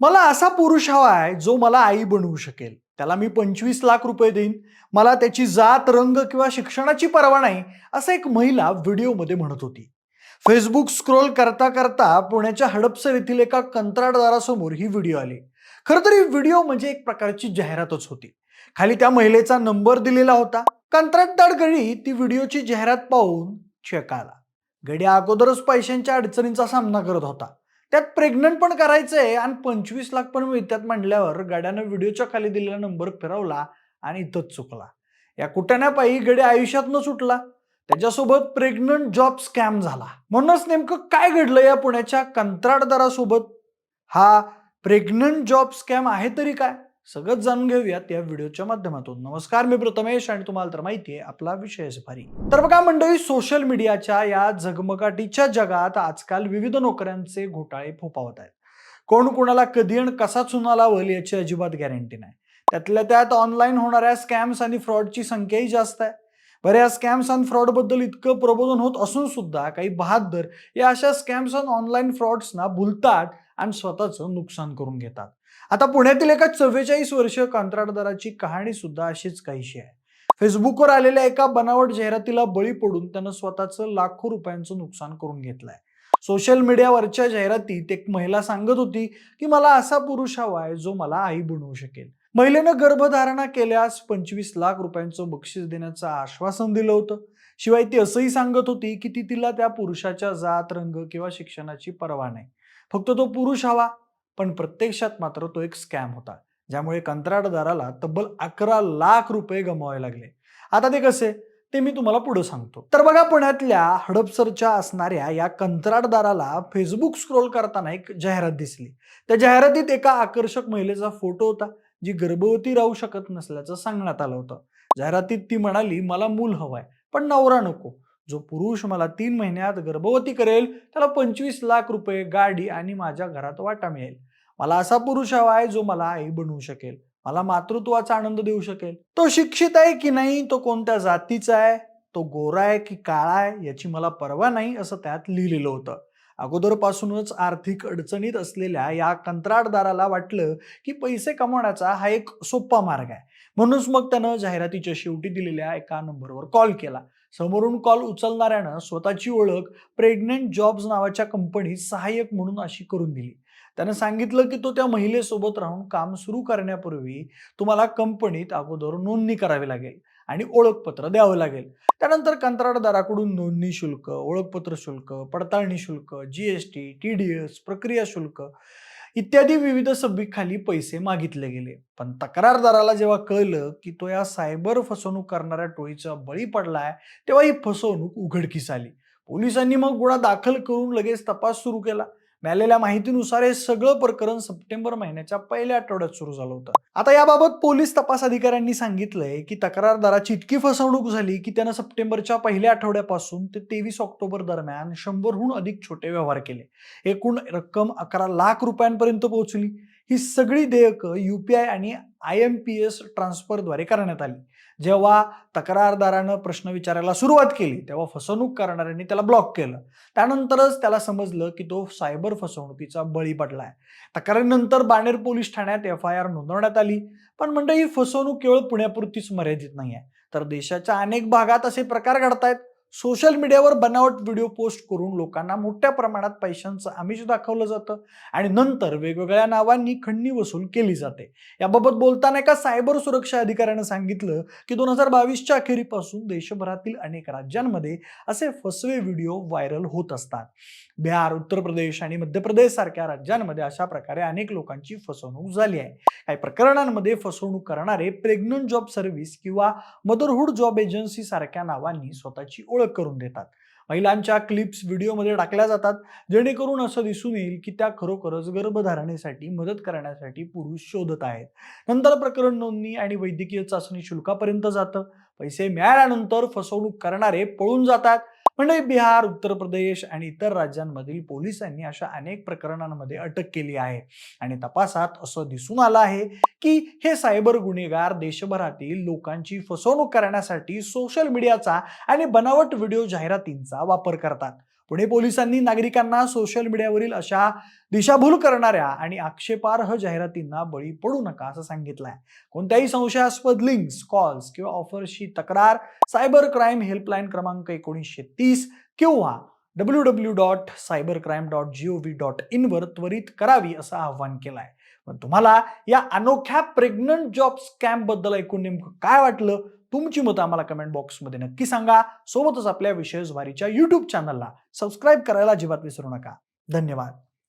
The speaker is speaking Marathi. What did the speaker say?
मला असा पुरुष हवा आहे जो मला आई बनवू शकेल. त्याला मी पंचवीस लाख रुपये देईन. मला त्याची जात रंग किंवा शिक्षणाची परवा नाही असं एक महिला व्हिडिओमध्ये म्हणत होती. फेसबुक स्क्रोल करता करता पुण्याच्या हडपसर येथील एका कंत्राटदारासमोर ही व्हिडिओ आली. खरं तर ही व्हिडिओ म्हणजे एक प्रकारची जाहिरातच होती. खाली त्या महिलेचा नंबर दिलेला होता. कंत्राटदार गडी ती व्हिडिओची जाहिरात पाहून चेकाला गडी अगोदरच पैशांच्या अडचणींचा सामना करत होता. त्यात प्रेग्नंट पण करायचंय आणि पंचवीस लाख पण मिळतात म्हणल्यावर गड्यानं व्हिडिओच्या खाली दिलेला नंबर फिरवला आणि इथंच चुकला. या कुटाण्यापायी गडी आयुष्यात न सुटला. त्याच्यासोबत प्रेग्नंट जॉब स्कॅम झाला. म्हणूनच नेमकं काय घडलं या पुण्याच्या कंत्राटदारासोबत? हा प्रेग्नंट जॉब स्कॅम आहे तरी काय? सगळं जाणून घेऊयात या व्हिडिओच्या माध्यमातून. नमस्कार मी प्रथमेश आणि तुम्हाला तर माहिती आहे आपला विषय सफारी. तर बघा मंडळी सोशल मीडियाच्या या झगमगाटीच्या जगात आजकाल विविध नोकऱ्यांचे घोटाळे फोपावत आहेत. कोण कोणाला कधी आणि कसा चुना लावल याची अजिबात गॅरंटी नाही. त्यातल्या त्यात ऑनलाईन होणाऱ्या स्कॅम्स आणि फ्रॉडची संख्याही जास्त आहे. बरं या स्कॅम्स आणि फ्रॉडबद्दल इतकं प्रबोधन होत असून सुद्धा काही बहादर या अशा स्कॅम्स आणि ऑनलाईन फ्रॉड्सना भुलतात आणि स्वतःचं नुकसान करून घेतात. आता पुण्यातील एका चव्वेचाळीस वर्षीय कंत्राटदाराची कहाणी सुद्धा अशीच काहीशी आहे. फेसबुकवर आलेल्या एका बनावट जाहिरातीला बळी पडून त्यानं स्वतःचं लाखो रुपयांचं नुकसान करून घेतलंय. सोशल मीडियावरच्या जाहिरातीत एक महिला सांगत होती की मला असा पुरुष हवा आहे जो मला आई बनवू शकेल. महिलेनं गर्भधारणा केल्यास पंचवीस लाख रुपयांचं बक्षीस देण्याचं आश्वासन दिलं होतं. शिवाय ती असंही सांगत होती की ती तिला त्या पुरुषाच्या जात रंग किंवा शिक्षणाची पर्वा नाही. फक्त तो पुरुष हवा. पण प्रत्यक्षात मात्र तो एक स्कॅम होता ज्यामुळे कंत्राटदाराला तब्बल अकरा लाख रुपये गमवावे लागले. आता ते कसे? ते मी तुम्हाला पुढे सांगतो. तर बघा पुण्यातल्या हडपसरच्या असणाऱ्या या कंत्राटदाराला फेसबुक स्क्रोल करताना एक जाहिरात दिसली. त्या जाहिरातीत एका आकर्षक महिलेचा फोटो होता जी गर्भवती राहू शकत नसल्याचं सांगण्यात आलं होतं. जाहिरातीत ती म्हणाली मला मूल हवंय पण नवरा नको. जो पुरुष मला तीन महिन्यात गर्भवती करेल त्याला पंचवीस लाख रुपये गाडी आणि माझ्या घरात वाटा मिळेल. मला असा पुरुष हवा आहे जो मला आई बनवू शकेल. मला मातृत्वाचा आनंद देऊ शकेल. तो शिक्षित आहे की नाही तो कोणत्या जातीचा आहे तो गोरा आहे की काळा आहे याची मला पर्वा नाही असं त्यात लिहिलेलं होतं. अगोदरपासूनच आर्थिक अडचणीत असलेल्या या कंत्राटदाराला वाटलं की पैसे कमवण्याचा हा एक सोपा मार्ग आहे. म्हणूनच मग त्यानं जाहिरातीच्या शेवटी दिलेल्या एका नंबरवर कॉल केला. समोरून कॉल उचलणाऱ्यानं स्वतःची ओळख प्रेग्नेंट जॉब्स नावाच्या कंपनीत सहाय्यक म्हणून अशी करून दिली. त्यानं सांगितलं की तो त्या महिलेसोबत राहून काम सुरू करण्यापूर्वी तुम्हाला कंपनीत अगोदर नोंदणी करावी लागेल आणि ओळखपत्र द्यावं लागेल. त्यानंतर कंत्राटदाराकडून नोंदणी शुल्क ओळखपत्र शुल्क पडताळणी शुल्क जीएसटी टी डी एस प्रक्रिया शुल्क इत्यादी विविध सभीखाली पैसे मागितले गेले. पण तक्रारदाराला जेव्हा कळलं की तो या सायबर फसवणूक करणाऱ्या टोळीचा बळी पडलाय तेव्हा ही फसवणूक उघडकीस आली. पोलिसांनी मग गुन्हा दाखल करून लगेच तपास सुरू केला. मिळालेल्या माहितीनुसार हे सगळं प्रकरण सप्टेंबर महिन्याच्या पहिल्या आठवड्यात सुरू झालं होतं. आता याबाबत पोलीस तपास अधिकाऱ्यांनी सांगितलंय की तक्रारदाराची इतकी फसवणूक झाली की त्यानं सप्टेंबरच्या पहिल्या आठवड्यापासून ते तेवीस ऑक्टोबर दरम्यान शंभरहून अधिक छोटे व्यवहार केले. एकूण रक्कम अकरा लाख रुपयांपर्यंत पोहोचली. ही सगळी देयकं युपीआय आणि आय एम पी एस ट्रान्सफरद्वारे करण्यात आली. जेव्हा तक्रारदारानं प्रश्न विचारायला सुरुवात केली तेव्हा फसवणूक करणाऱ्यांनी त्याला ब्लॉक केलं. त्यानंतरच त्याला समजलं की तो सायबर फसवणुकीचा बळी पडलाय. तक्रारीनंतर बाणेर पोलीस ठाण्यात एफ आय आर नोंदवण्यात आली. पण म्हणजे ही फसवणूक केवळ पुण्यापुरतीच मर्यादित नाही आहे तर देशाच्या अनेक भागात असे प्रकार घडतायत. सोशल मीडियावर बनावट व्हिडिओ पोस्ट करून लोकांना मोठ्या प्रमाणात पैशांचं आमिष दाखवलं जातं आणि नंतर वेगवेगळ्या नावांनी खंडणी वसूल केली जाते. याबाबत बोलताना एका सायबर सुरक्षा अधिकाऱ्यानं सांगितलं की दोन हजार बावीसच्या अखेरीपासून देशभरातील अनेक राज्यांमध्ये असे फसवे व्हिडिओ व्हायरल होत असतात. बिहार उत्तर प्रदेश आणि मध्य प्रदेश सारख्या राज्यांमध्ये अशा प्रकारे अनेक लोकांची फसवणूक झाली आहे. काही प्रकरणांमध्ये फसवणूक करणारे प्रेग्नंट जॉब सर्व्हिस किंवा मदरहूड जॉब एजन्सी सारख्या नावांनी स्वतःची ओळख करून देतात. महिलांच्या क्लिप्स व्हिडिओमध्ये टाकल्या जातात. जेणेकरून असं दिसून येईल की त्या खरोखरच गर्भधारणेसाठी मदत करण्यासाठी पुरुष शोधत आहेत. नंतर प्रकरण नोंदणी आणि वैद्यकीय चाचणी शुल्कापर्यंत जातं. पैसे मिळाल्यानंतर फसवणूक करणारे पळून जातात. म्हणजे बिहार उत्तर प्रदेश आणि इतर राज्यांमधील पोलिसांनी अशा अनेक प्रकरणांमध्ये अटक केली आहे. आणि तपासात असं दिसून आलं आहे की हे सायबर गुन्हेगार देशभरातील लोकांची फसवणूक करण्यासाठी सोशल मीडियाचा आणि बनावट व्हिडिओ जाहिरातींचा वापर करतात. पुणे पोलिसांनी नागरिकांना सोशल मीडियावरील अशा दिशाभूल करणाऱ्या आणि आक्षेपार्ह जाहिरातींना बळी पडू नका असं सांगितलंय. कोणत्याही संशयास्पद लिंक्स कॉल्स किंवा ऑफर्सची तक्रार सायबर क्राईम हेल्पलाईन क्रमांक एकोणीसशे तीस किंवा W W dot cyber crime dot G O V dot इनवर त्वरित करावी असं आवाहन केलं आहे पण तुम्हाला या अनोख्या प्रेग्नंट जॉब स्कॅमबद्दल ऐकून नेमकं काय वाटलं तुमची मतं आम्हाला कमेंट बॉक्समध्ये नक्की सांगा. सोबतच आपल्या विशेष वारीच्या युट्यूब चॅनलला सबस्क्राईब करायला अजिबात विसरू नका. धन्यवाद.